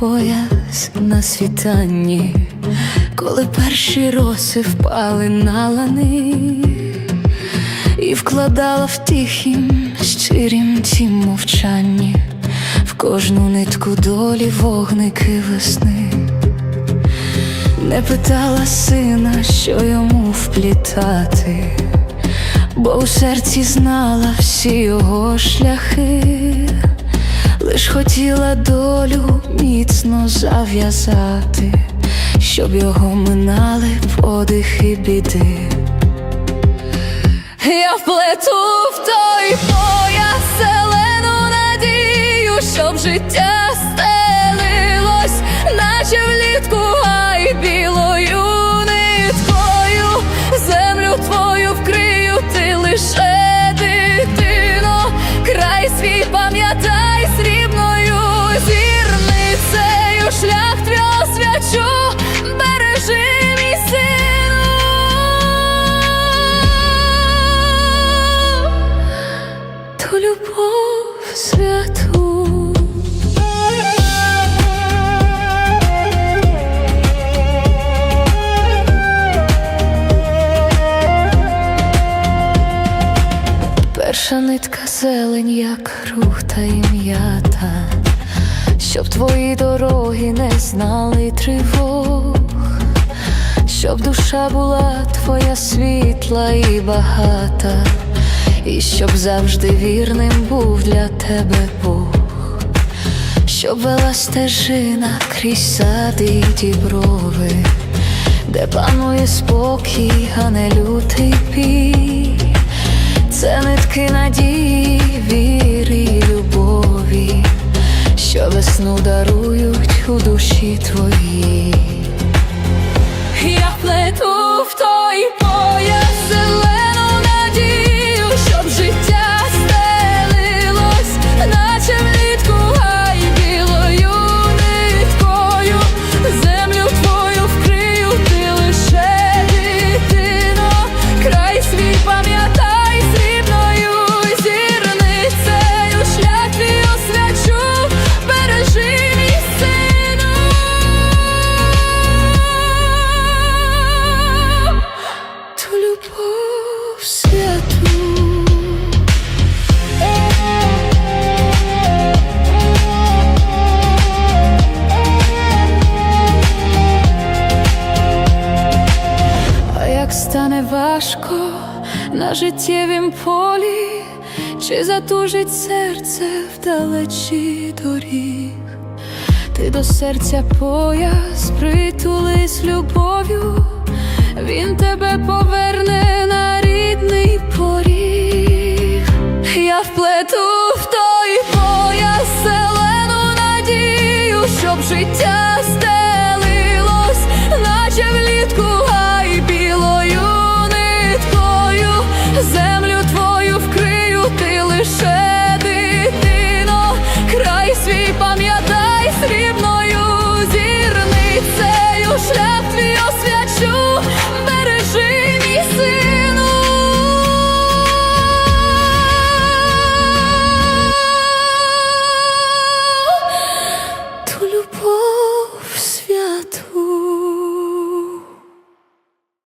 пояс на світанні, коли перші роси впали на лани, і вкладала в тихім, щирім тім мовчанні, в кожну нитку долі вогники весни. Не питала сина, що йому вплітати, бо у серці знала всі його шляхи, лиш хотіла долю міцно зав'язати, щоб його минали подихи біди. Я вплету в той пояс зелену надію, щоб життя стелилось, наче влітку гай білою ниткою, землю твою вкрию, ти лише дитино, край свій пам'ятай шлях твій освячу, бережи мій сину ту любов святу. Перша нитка зелень, як рух та ім'ята, щоб твої дороги не знали тривог, щоб душа була твоя світла і багата, і щоб завжди вірним був для тебе Бог, щоб вела стежина крізь сади й діброви, де панує спокій, а не лютий весну дарують у душі твоїй. Я плету в той пояс важко на життєвім полі, чи затужить серце вдалечі доріг, ти до серця пояс притулись любов'ю, він тебе поверне на рідний поріг, я вплету в той пояс зелену надію, щоб життя.